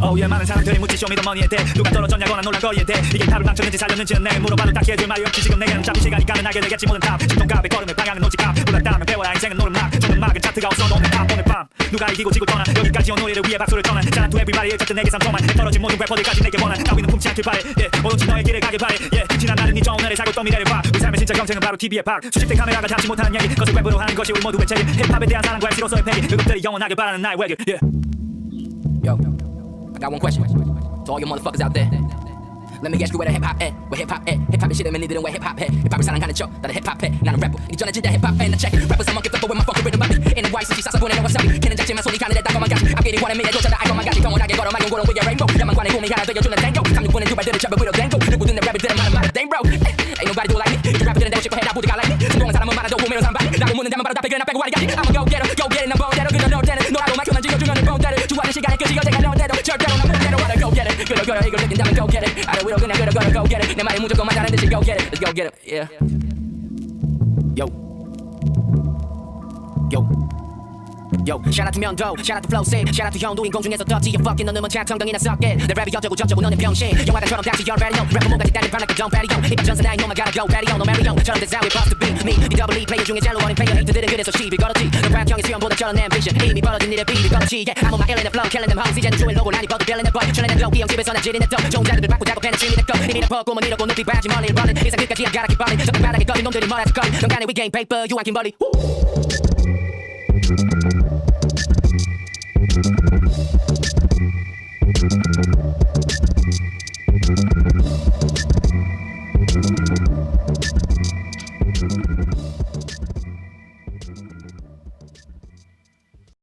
어우예 많은 사람들이 묻지 쇼미더머니에 대해 누가 떨어졌냐거나 놀란 거리에 대해 이게 답을 망쳤는지 살렸는지는 내일 물어봐도 딱히 해줄 말이 없지. 지금 내게는 어차피 시간이 가면 하게 되겠지. 모든 답 신동갑의 걸음의 방향은 앞 몰랐다면 배워야 인생은 노름막. 조는 막은 차트가 없어 너는 밤 오늘 밤 누가 이기고 지고 떠나. 여기까지 온 우리를 위해 박수를 Shout out to everybody 어쨌든 내게 상통만. 떨어진 모든 래퍼들까지 내게 원한. 따위는 품지 않길 바래. 예 오로지 너의 길을 가길 바래. 예 지난 날은 이저 오늘을 살고 또 미래를 봐. 우리 삶의 진짜 경쟁은 바로 TV의 박. 수십대 카메라가 잡지 못하는 얘기. 그것을 웹으로 하는 것이 우리 모두의 책임 힙합에 대한 사랑과 애시로서의 패기. 그것들이 영원하길 바라는 나의 외길. 예. Yo, I got one question to all you motherfuckers out there. Let me ask you where the hip hop at, where hip hop at. Hip hop is shit and many didn't wear hip hop hat. Hip hop is sounding kinda choke, that a hip hop hat, not a rapper. You tryna get that hip hop fan, to check. Rappers, I'm on get the with my fucking rhythm body. In the white, since she starts up on it, what's up? Can't judge him? I saw kinda that dog on oh my gosh. I'm getting what I made, I don't try to act on my gosh. Come on, I get Got on my own, go on with your rainbow. Yeah, my guan, go me, how I think you're doing a tango. Time to win and you by dinner, chubby with a dango. Nigga, then the rabbit, then I'm out of my thing, bro. Eh, ain't nobody do like me. You rapping in that shit, go ahead, I put the guy like me. I'm going, I'm out of the woman, I'm. Now I'm winning, I'm about to die, picking up, I go get him, go get him, I'm bone, that'll get 그러 그러 이걸 느낀다면 go get it. 아래 위로 그냥 그러 그러 go get it. 내 말이 무조건 맞다는 듯이 go get it. Let's go get it. Yeah. Yo. Yo. Yo, shout out to 명도, shout out to flow sick, shout out to 형도 인공 중에서 떴지 You fucking 너는 뭐차 텅덩이나 썩게 내 랩이 어쩌고 저쩌고 너는 병신 영화관처럼 다시 you're ready yo 래퍼 반 like a dumb patty yo 이번 전사 나이 너만 gotta go patty yo no marry yo 저런 데서 we supposed to be me 이 double E player 중에 젤로 원인 player 헤이트들은 그래서 시비 걸었지 너랩 형의 수염보다 저런 ambition 이미 벌어진 일에 비비 걸었지 yeah I'm on my ill in the flow killing them hoes 이제는 조일 로고 라니 버드 빌린 the boy 전에 난 로우 형 집에서 난 지린 the dough 좋은 자들을 바꾸 작업해낸 취미 내꺼 이미 나 벗고 뭐 이러고 높이 봐야지 멀리 running 이상 끝까지 gotta keep running 저기 바닥에 꺼진 놈들이 뭐라 짓거리 넌 간에 we game paper you Thank you.